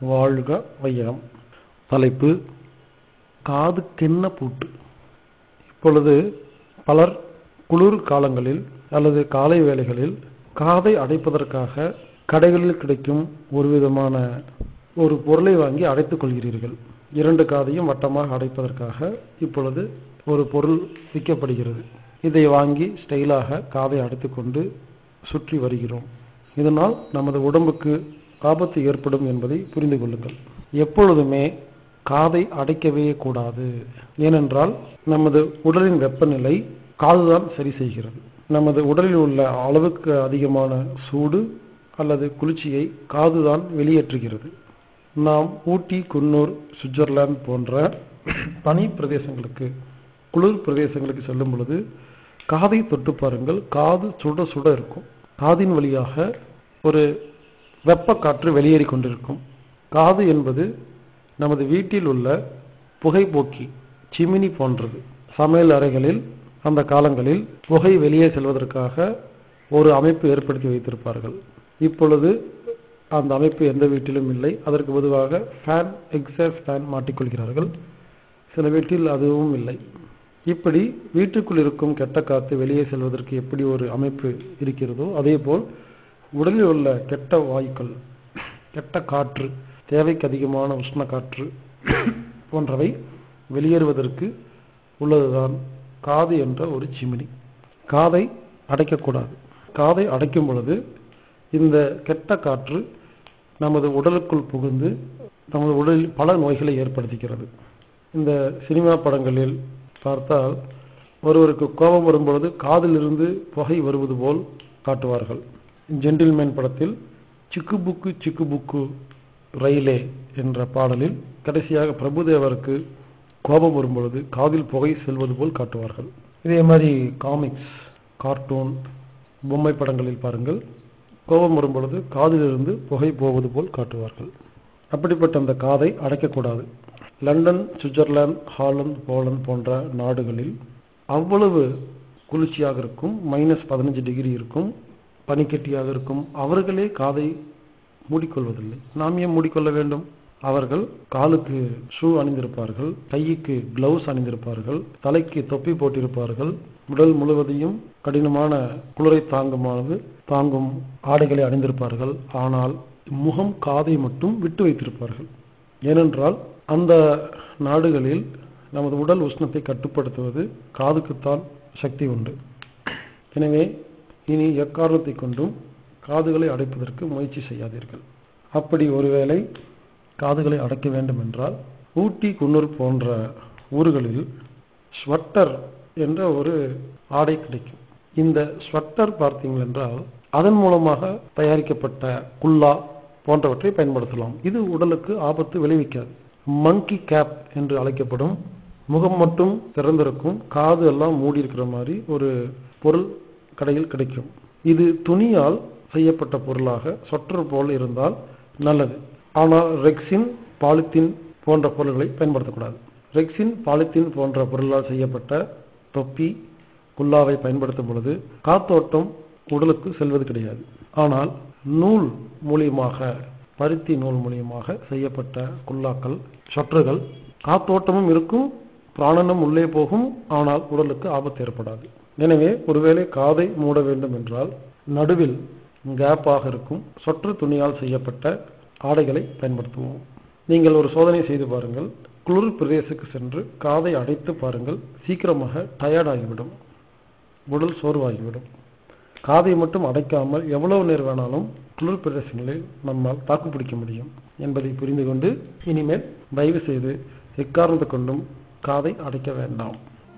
வாழ்க வையகம். தலைப்பு காதுக்கென்ன பூட்டு. இப்பொழுது பலர் குளிர் காலங்களில் அல்லது காலை வேளைகளில் காதை அடைப்பதற்காக கடைகளில் கிடைக்கும் ஒரு விதமான ஒரு பொருளை வாங்கி அடைத்துக் கொள்கிறீர்கள். இரண்டு காதையும் வட்டமாக அடைப்பதற்காக இப்பொழுது ஒரு பொருள் விற்கப்படுகிறது. இதை வாங்கி ஸ்டைலாக காதை அடைத்துக்கொண்டு சுற்றி வருகிறோம். இதனால் நமது உடம்புக்கு ஆபத்து ஏற்படும் என்பதை புரிந்து கொள்ளுங்கள். எப்பொழுதுமே காதை அடைக்கவே கூடாது. ஏனென்றால் நமது உடலின் வெப்பநிலை காதுதான் சரி செய்கிறது. நமது உடலில் உள்ள அளவுக்கு அதிகமான சூடு அல்லது குளிர்ச்சியை காதுதான் வெளியேற்றுகிறது. நாம் ஊட்டி குன்னூர் சுவிட்சர்லாந்து போன்ற பனி பிரதேசங்களுக்கு குளிர் பிரதேசங்களுக்கு செல்லும் பொழுது காதை தொட்டு பாருங்கள். காது சுட சுட இருக்கும். காதின் வழியாக ஒரு வெப்ப காற்று வெளியேறி கொண்டிருக்கும். காது என்பது நமது வீட்டில் உள்ள புகைப்போக்கி சிமினி போன்றது. சமையல் அறைகளில் அந்த காலங்களில் புகை வெளியே செல்வதற்காக ஒரு அமைப்பு ஏற்படுத்தி வைத்திருப்பார்கள். இப்பொழுது அந்த அமைப்பு எந்த வீட்டிலும் இல்லை. அதற்கு பொதுவாக ஃபேன் எக்ஸாஸ் ஃபேன் மாட்டிக்கொள்கிறார்கள். சில வீட்டில் அதுவும் இல்லை. இப்படி வீட்டுக்குள் இருக்கும் கெட்ட காற்று வெளியே செல்வதற்கு எப்படி ஒரு அமைப்பு இருக்கிறதோ அதே போல் உடலில் உள்ள கெட்ட வாயுக்கள் கெட்ட காற்று தேவைக்கு அதிகமான உஷ்ண காற்று போன்றவை வெளியேறுவதற்கு உள்ளதுதான் காது என்ற ஒரு சிமினி காதை அடைக்கக்கூடாது. காதை அடைக்கும் பொழுது இந்த கெட்ட காற்று நமது உடலுக்குள் புகுந்து நமது உடலில் பல நோய்களை ஏற்படுத்துகிறது. இந்த சினிமா படங்களில் பார்த்தால் ஒருவருக்கு கோபம் வரும்பொழுது காதிலிருந்து புகை வருவது போல் காட்டுவார்கள். ஜென்டில்மேன் படத்தில் சிக்கு புக்கு சிக்கு புக்கு ரயிலே என்ற பாடலில் கடைசியாக பிரபுதேவருக்கு கோபம் வரும்பொழுது காதில் புகை செல்வது போல் காட்டுவார்கள். இதே மாதிரி காமிக்ஸ் கார்ட்டூன் பொம்மை படங்களில் பாருங்கள். கோபம் வரும்பொழுது காதிலிருந்து புகை போவது போல் காட்டுவார்கள். அப்படிப்பட்ட அந்த காதை அடைக்கக்கூடாது. லண்டன் சுவிட்சர்லாந்து ஹாலந்து போலந்து போன்ற நாடுகளில் அவ்வளவு குளிர்ச்சியாக இருக்கும் மைனஸ் பதினஞ்சு டிகிரி இருக்கும். பனிக்கட்டியாக இருக்கும். அவர்களே காதை மூடிக்கொள்வதில்லை. நாம் ஏன் மூடிக்கொள்ள வேண்டும்? அவர்கள் காலுக்கு ஷூ அணிந்திருப்பார்கள் கைக்கு கிளவுஸ் அணிந்திருப்பார்கள் தலைக்கு தொப்பி போட்டிருப்பார்கள். உடல் முழுவதையும் கடினமான குளிரை தாங்குமானது தாங்கும் ஆடைகளை அணிந்திருப்பார்கள். ஆனால் முகம் காதை மட்டும் விட்டு வைத்திருப்பார்கள். ஏனென்றால் அந்த நாடுகளில் நமது உடல் உஷ்ணத்தை கட்டுப்படுத்துவது காதுக்குத்தான் சக்தி உண்டு. எனவே இனி எக்காரணத்தை கொண்டும் காதுகளை அடைப்பதற்கு முயற்சி செய்யாதீர்கள். அப்படி ஒருவேளை காதுகளை அடைக்க வேண்டும் என்றால் ஊட்டி குன்னூர் போன்ற ஊர்களில் ஸ்வெட்டர் என்ற ஒரு ஆடை கிடைக்கும். இந்த ஸ்வெட்டர் பார்த்தீங்கள் என்றால் அதன் மூலமாக தயாரிக்கப்பட்ட குல்லா போன்றவற்றை பயன்படுத்தலாம். இது உடலுக்கு ஆபத்து விளைவிக்காது. மங்கி கேப் என்று அழைக்கப்படும் முகம் மட்டும் திறந்திருக்கும் காது எல்லாம் மூடி இருக்கிற மாதிரி ஒரு பொருள் கடையில் கிடைக்கும். இது துணியால் செய்யப்பட்ட பொருளாக சொற்றர் போல் இருந்தால் நல்லது. ஆனால் ரெக்சின் பாலித்தீன் போன்ற பொருள்களை பயன்படுத்தக்கூடாது. ரெக்சின் பாலித்தீன் போன்ற பொருளால் செய்யப்பட்ட தொப்பி குல்லாவை பயன்படுத்தும் பொழுது காத்தோட்டம் உடலுக்கு செல்வது கிடையாது. ஆனால் நூல் மூலியமாக பருத்தி நூல் மூலியமாக செய்யப்பட்ட குல்லாக்கள் சொற்றுகள் காத்தோட்டமும் இருக்கும் பிராணனும் உள்ளே போகும் ஆனால் உடலுக்கு ஆபத்து ஏற்படாது. எனவே ஒருவேளை காதை மூட வேண்டும் என்றால் நடுவில் கேப்பாக இருக்கும் சொற்று துணியால் செய்யப்பட்ட ஆடைகளை பயன்படுத்துவோம். நீங்கள் ஒரு சோதனை செய்து பாருங்கள். குளிர் பிரதேசத்துக்கு சென்று காதை அடைத்து பாருங்கள். சீக்கிரமாக டயர்ட் ஆகிவிடும். உடல் சோர்வாகிவிடும். காதை மட்டும் அடைக்காமல் எவ்வளவு நேரம் வேணாலும் குளிர் பிரதேசங்களில் நம்மால் தாக்குப்பிடிக்க முடியும் என்பதை புரிந்து கொண்டு இனிமேல் தயவு செய்து எக்காரணத்தை கொண்டும் காதை அடைக்க வேண்டாம்.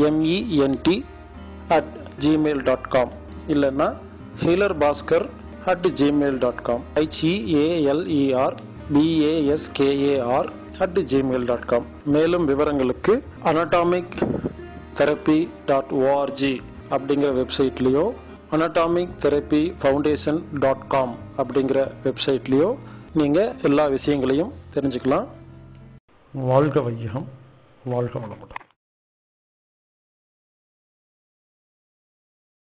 M E N T at Gmail dot com இல்லைன்னா healer Bhaskar at Gmail dot com H E A L E R B A S K A R at Gmail dot com மேலும் விவரங்களுக்கு anatomic therapy dot O R G அப்படிங்கிற வெப்சைட்லேயோ anatomic therapy foundation dot com அப்படிங்கிற வெப்சைட்லேயோ நீங்கள் எல்லா விஷயங்களையும் தெரிஞ்சுக்கலாம். வாழ்க வையகம் வாழ்க வளமுடன்.